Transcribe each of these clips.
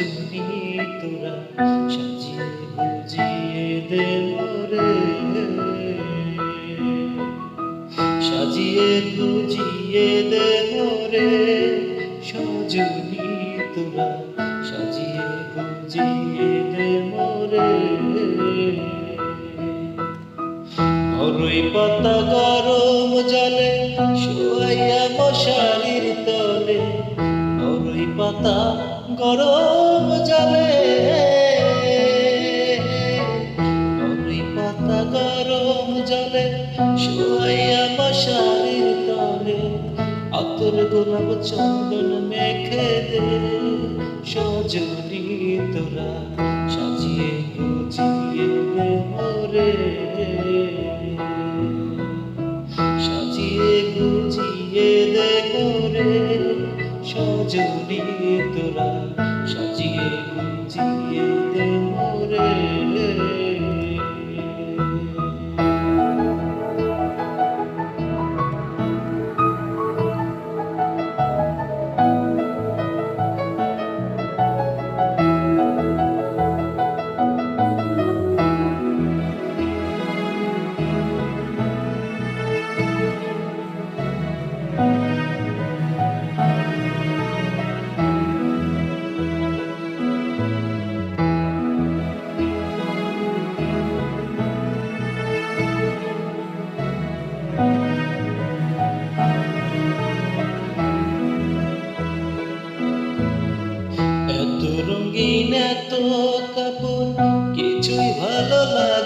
সজনী তোরা সাজিয়ে গুজিয়ে দে মোরে সাজিয়ে গুজিয়ে দে মোরে সজনী তোরা সাজিয়ে গুজিয়ে দে মোরে অরুই পাতা গরম জলে অরুই পাতা গরম জলে। অরুই পাতা গরম জলে শোয়া মশারির তলে আতর গোলাপ চন্দন মেখে দে, সজনী তোরা। সজনী তোরা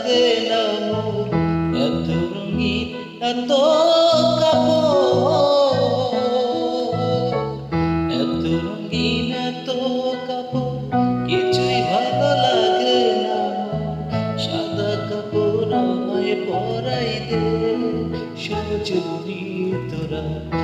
লাগে না মোর এত রঙিন এত এত রঙিন এত কাপড় কিছুই ভালো লাগে না সাদা কাপড় আমায় পরাই দে সজনী তোরা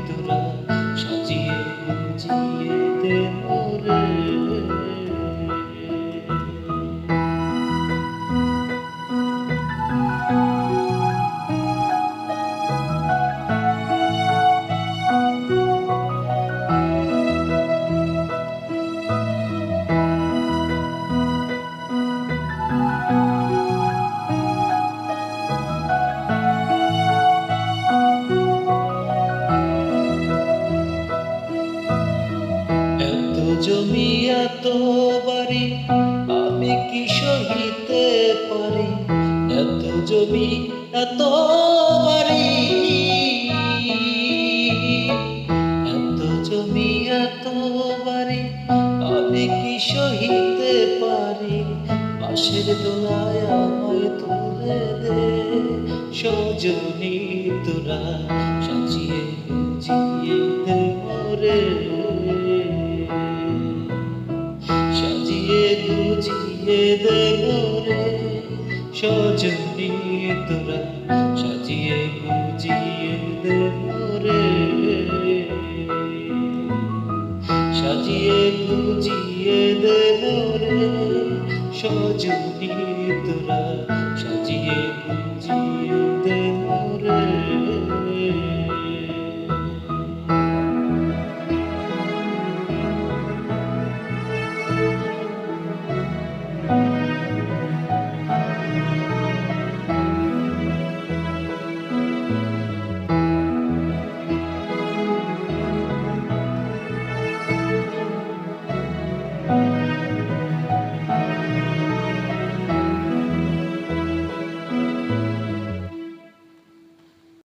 আমি কি সহিতে পারি? এত জমি এত বাড়ি এত জমি এত বাড়ি আমি কি সহিতে পারি? পাশের দোলায় আমায় তুলে দে, সজনী তোরা সাজিয়ে গুজিয়ে দে মোরে সাজিয়ে দে মোরে সজনী তোরা সাজিয়ে গুজিয়ে দেবরে। সাজিয়ে গুজিয়ে দেবরে সজনী তোরা